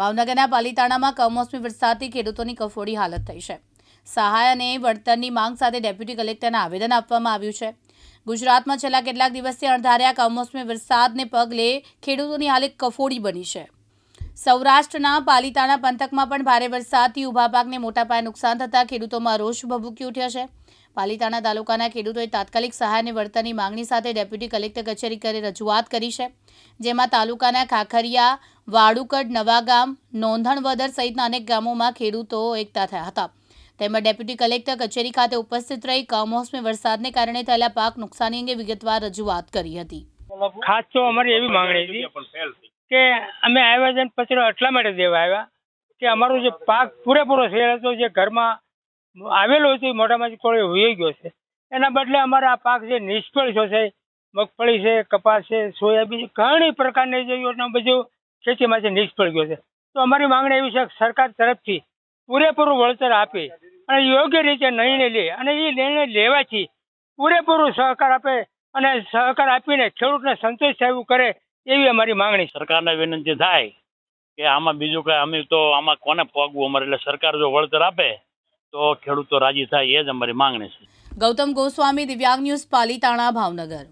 ભાવનગરના પાલીતાણામાં કમોસમી વરસાદથી ખેડૂતોની કફોડી હાલત થઈ છે. સહાય અને વળતરની માંગ સાથે ડેપ્યુટી કલેક્ટરને આવેદન આપવામાં આવ્યું છે. ગુજરાતમાં છેલ્લા કેટલાક દિવસથી અણધાર્યા કમોસમી વરસાદને પગલે ખેડૂતોની હાલત કફોડી બની છે. સૌરાષ્ટ્રના પાલિતાણા પંથકમાં પણ ભારે વરસાદથી ઊભા પાકને મોટા પાયે નુકસાન થતાં ખેડૂતોમાં રોષ ભભૂકી ઉઠ્યો છે. પાલીતાણા તાલુકાના ખેડૂતોએ તાત્કાલિક સહાયને વળતરની માંગણી સાથે ડેપ્યુટી કલેક્ટર કચેરી કરી રજૂઆત કરી છે. જેમાં તાલુકાના ખાખરિયા, વાડુકડ, નવાગામ, નોંધણવદર સહિતના અનેક ગામોમાં ખેડૂતો એકતા થયા હતા. તેમજ ડેપ્યુટી કલેક્ટર કચેરી ખાતે ઉપસ્થિત રહી કમોસમી વરસાદને કારણે થયેલા પાક નુકસાની અંગે વિગતવાર રજૂઆત કરી હતી. ખાસ તો અમારી એવી માંગણી હતી કે અમે આયોજન પત્ર એટલા માટે દેવા આવ્યા કે અમારો જે પાક પૂરેપૂરો થયેલો હતો જે ઘરમાં આવેલો હતો એ મોટામાંથી કોઈ હોઈ ગયો છે. એના બદલે અમારા આ પાક જે નિષ્ફળ થયો છે, મગફળી છે, કપાસ છે સોયાબીન ઘણી પ્રકારની જે યોજના બધું ખેતીમાંથી નિષ્ફળ ગયો છે. તો અમારી માંગણી એવી છે કે સરકાર તરફથી પૂરેપૂરું વળતર આપે અને યોગ્ય રીતે નિર્ણય લે અને એ નિર્ણય લેવાથી પૂરેપૂરું સહકાર આપે અને સહકાર આપીને ખેડૂતને સંતોષ થાય એવું કરે એવી અમારી માંગણી સરકારને વિનંતી થાય કે આમાં બીજું કાંઈ અમે તો આમાં કોને પગવું અમારે? એટલે સરકાર જો વળતર આપે, તો ખેડૂતો રાજી થાય, એ જ અમારી માંગણી છે. ગૌતમ ગોસ્વામી, દિવ્યાંગ ન્યૂઝ પાલીતાણા ભાવનગર.